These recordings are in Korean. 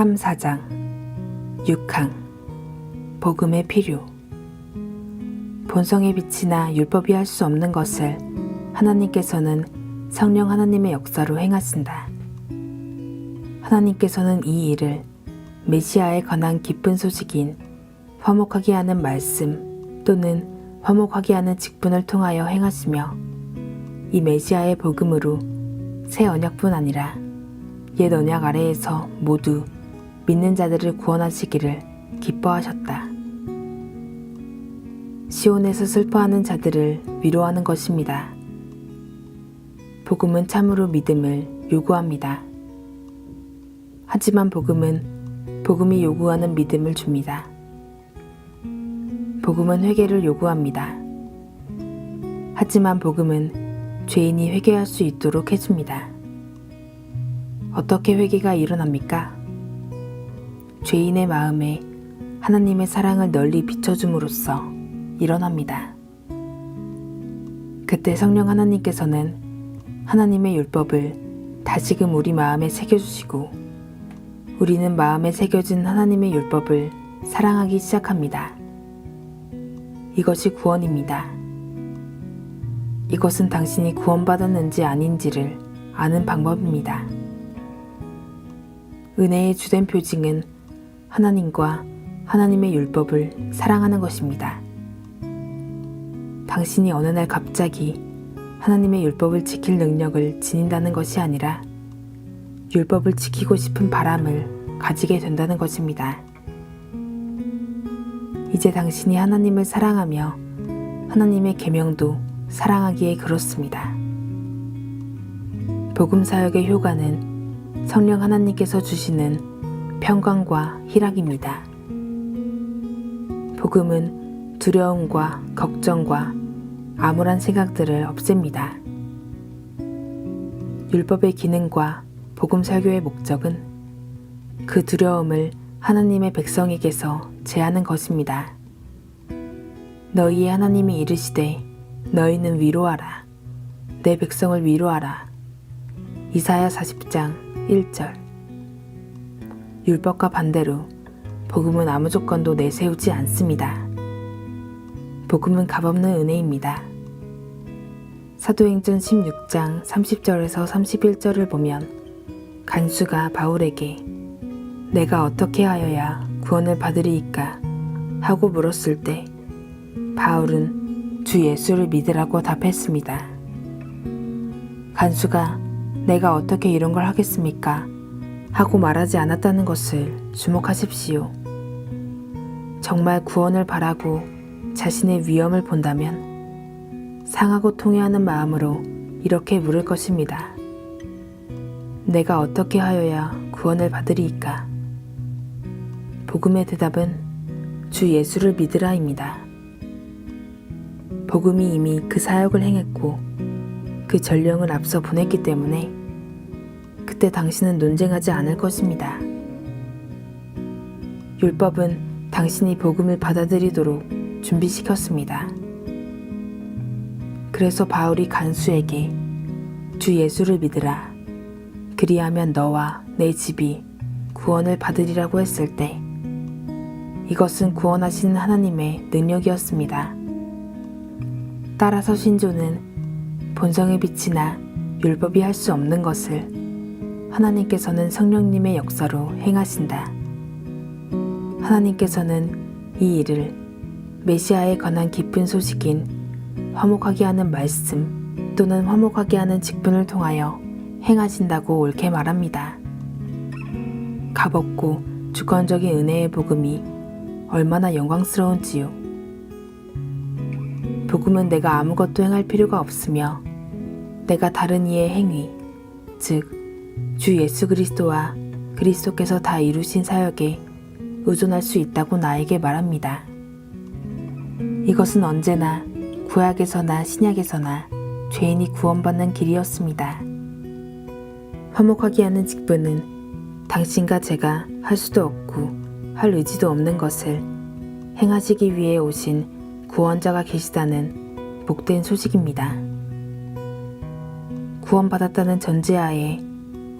삼사장 6항 복음의 필요 본성의 빛이나 율법이 할 수 없는 것을 하나님께서는 성령 하나님의 역사로 행하신다. 하나님께서는 이 일을 메시아에 관한 기쁜 소식인 화목하게 하는 말씀 또는 화목하게 하는 직분을 통하여 행하시며 이 메시아의 복음으로 새 언약뿐 아니라 옛 언약 아래에서 모두 믿는 자들을 구원하시기를 기뻐하셨다. 시온에서 슬퍼하는 자들을 위로하는 것입니다. 복음은 참으로 믿음을 요구합니다. 하지만 복음은 복음이 요구하는 믿음을 줍니다. 복음은 회개를 요구합니다. 하지만 복음은 죄인이 회개할 수 있도록 해줍니다. 어떻게 회개가 일어납니까? 죄인의 마음에 하나님의 사랑을 널리 비춰줌으로써 일어납니다. 그때 성령 하나님께서는 하나님의 율법을 다시금 우리 마음에 새겨주시고 우리는 마음에 새겨진 하나님의 율법을 사랑하기 시작합니다. 이것이 구원입니다. 이것은 당신이 구원받았는지 아닌지를 아는 방법입니다. 은혜의 주된 표징은 하나님과 하나님의 율법을 사랑하는 것입니다. 당신이 어느 날 갑자기 하나님의 율법을 지킬 능력을 지닌다는 것이 아니라 율법을 지키고 싶은 바람을 가지게 된다는 것입니다. 이제 당신이 하나님을 사랑하며 하나님의 계명도 사랑하기에 그렇습니다. 복음 사역의 효과는 성령 하나님께서 주시는 평강과 희락입니다. 복음은 두려움과 걱정과 암울한 생각들을 없앱니다. 율법의 기능과 복음 설교의 목적은 그 두려움을 하나님의 백성에게서 제하는 것입니다. 너희의 하나님이 이르시되 너희는 위로하라. 내 백성을 위로하라. 이사야 40장 1절 율법과 반대로 복음은 아무 조건도 내세우지 않습니다. 복음은 값없는 은혜입니다. 사도행전 16장 30절에서 31절을 보면 간수가 바울에게 내가 어떻게 하여야 구원을 받으리이까 하고 물었을 때 바울은 주 예수를 믿으라고 답했습니다. 간수가 내가 어떻게 이런 걸 하겠습니까? 하고 말하지 않았다는 것을 주목하십시오. 정말 구원을 바라고 자신의 위험을 본다면 상하고 통회하는 마음으로 이렇게 물을 것입니다. 내가 어떻게 하여야 구원을 받으리이까? 복음의 대답은 주 예수를 믿으라입니다. 복음이 이미 그 사역을 행했고 그 전령을 앞서 보냈기 때문에 그때 당신은 논쟁하지 않을 것입니다. 율법은 당신이 복음을 받아들이도록 준비시켰습니다. 그래서 바울이 간수에게 주 예수를 믿으라. 그리하면 너와 내 집이 구원을 받으리라고 했을 때 이것은 구원하시는 하나님의 능력이었습니다. 따라서 신조는 본성의 빛이나 율법이 할 수 없는 것을 하나님께서는 성령님의 역사로 행하신다. 하나님께서는 이 일을 메시아에 관한 기쁜 소식인 화목하게 하는 말씀 또는 화목하게 하는 직분을 통하여 행하신다고 옳게 말합니다. 값없고 주권적인 은혜의 복음이 얼마나 영광스러운지요. 복음은 내가 아무것도 행할 필요가 없으며 내가 다른 이의 행위, 즉, 주 예수 그리스도와 그리스도께서 다 이루신 사역에 의존할 수 있다고 나에게 말합니다. 이것은 언제나 구약에서나 신약에서나 죄인이 구원받는 길이었습니다. 화목하게 하는 직분은 당신과 제가 할 수도 없고 할 의지도 없는 것을 행하시기 위해 오신 구원자가 계시다는 복된 소식입니다. 구원받았다는 전제하에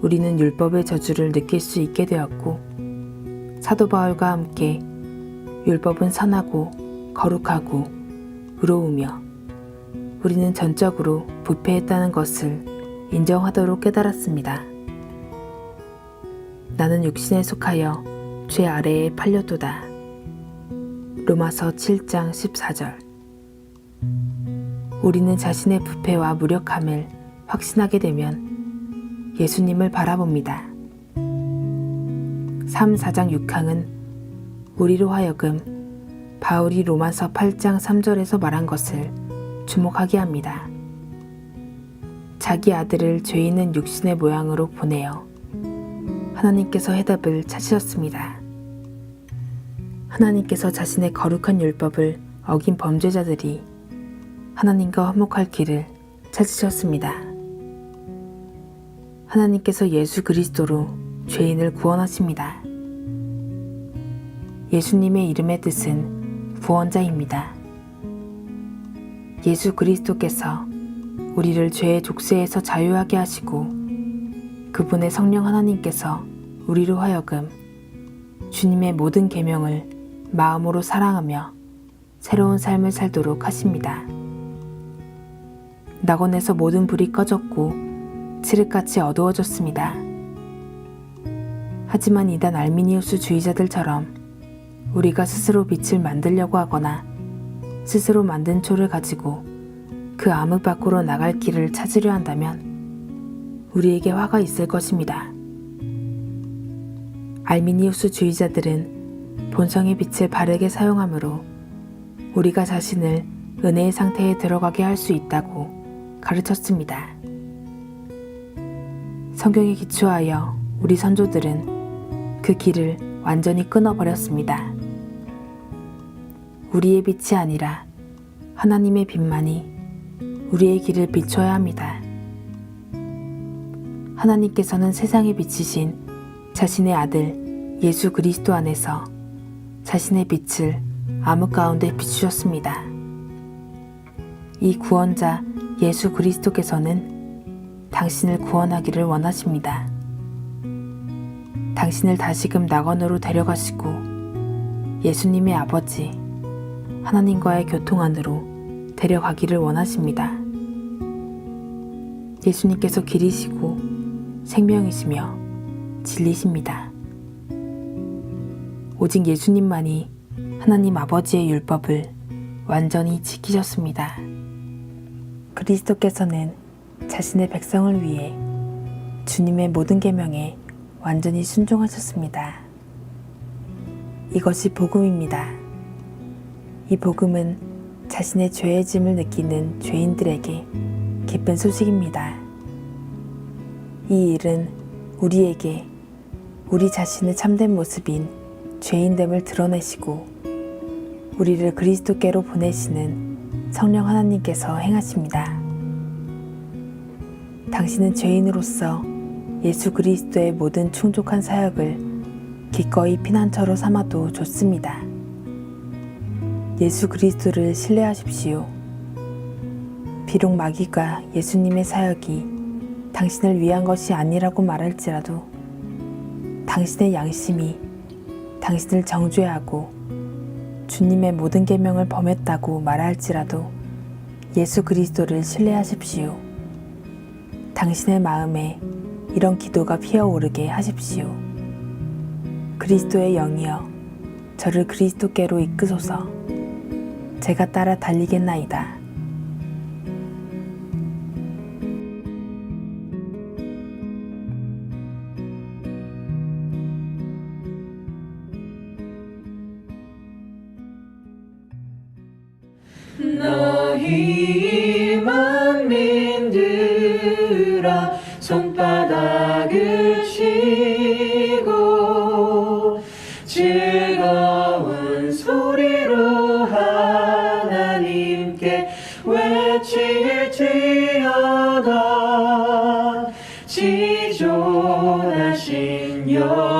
우리는 율법의 저주를 느낄 수 있게 되었고 사도 바울과 함께 율법은 선하고 거룩하고 의로우며 우리는 전적으로 부패했다는 것을 인정하도록 깨달았습니다. 나는 육신에 속하여 죄 아래에 팔렸도다. 로마서 7장 14절 우리는 자신의 부패와 무력함을 확신하게 되면 예수님을 바라봅니다. 3, 4장 6항은 우리로 하여금 바울이 로마서 8장 3절에서 말한 것을 주목하게 합니다. 자기 아들을 죄 있는 육신의 모양으로 보내어 하나님께서 해답을 찾으셨습니다. 하나님께서 자신의 거룩한 율법을 어긴 범죄자들이 하나님과 화목할 길을 찾으셨습니다. 하나님께서 예수 그리스도로 죄인을 구원하십니다. 예수님의 이름의 뜻은 구원자입니다. 예수 그리스도께서 우리를 죄의 족쇄에서 자유하게 하시고 그분의 성령 하나님께서 우리로 하여금 주님의 모든 계명을 마음으로 사랑하며 새로운 삶을 살도록 하십니다. 낙원에서 모든 불이 꺼졌고 칠흑같이 어두워졌습니다. 하지만 이단 알미니우스 주의자들처럼 우리가 스스로 빛을 만들려고 하거나 스스로 만든 초를 가지고 그 암흑 밖으로 나갈 길을 찾으려 한다면 우리에게 화가 있을 것입니다. 알미니우스 주의자들은 본성의 빛을 바르게 사용하므로 우리가 자신을 은혜의 상태에 들어가게 할 수 있다고 가르쳤습니다. 성경에 기초하여 우리 선조들은 그 길을 완전히 끊어버렸습니다. 우리의 빛이 아니라 하나님의 빛만이 우리의 길을 비춰야 합니다. 하나님께서는 세상에 비치신 자신의 아들 예수 그리스도 안에서 자신의 빛을 암흑 가운데 비추셨습니다. 이 구원자 예수 그리스도께서는 당신을 구원하기를 원하십니다. 당신을 다시금 낙원으로 데려가시고 예수님의 아버지 하나님과의 교통 안으로 데려가기를 원하십니다. 예수님께서 길이시고 생명이시며 진리십니다. 오직 예수님만이 하나님 아버지의 율법을 완전히 지키셨습니다. 그리스도께서는 자신의 백성을 위해 주님의 모든 계명에 완전히 순종하셨습니다. 이것이 복음입니다. 이 복음은 자신의 죄의 짐을 느끼는 죄인들에게 기쁜 소식입니다. 이 일은 우리에게 우리 자신의 참된 모습인 죄인됨을 드러내시고 우리를 그리스도께로 보내시는 성령 하나님께서 행하십니다. 당신은 죄인으로서 예수 그리스도의 모든 충족한 사역을 기꺼이 피난처로 삼아도 좋습니다. 예수 그리스도를 신뢰하십시오. 비록 마귀가 예수님의 사역이 당신을 위한 것이 아니라고 말할지라도 당신의 양심이 당신을 정죄하고 주님의 모든 계명을 범했다고 말할지라도 예수 그리스도를 신뢰하십시오. 당신의 마음에 이런 기도가 피어오르게 하십시오. 그리스도의 영이여 저를 그리스도께로 이끄소서 제가 따라 달리겠나이다. 바닥을 치고 즐거운 소리로 하나님께 외칠지어다. 지존하신 여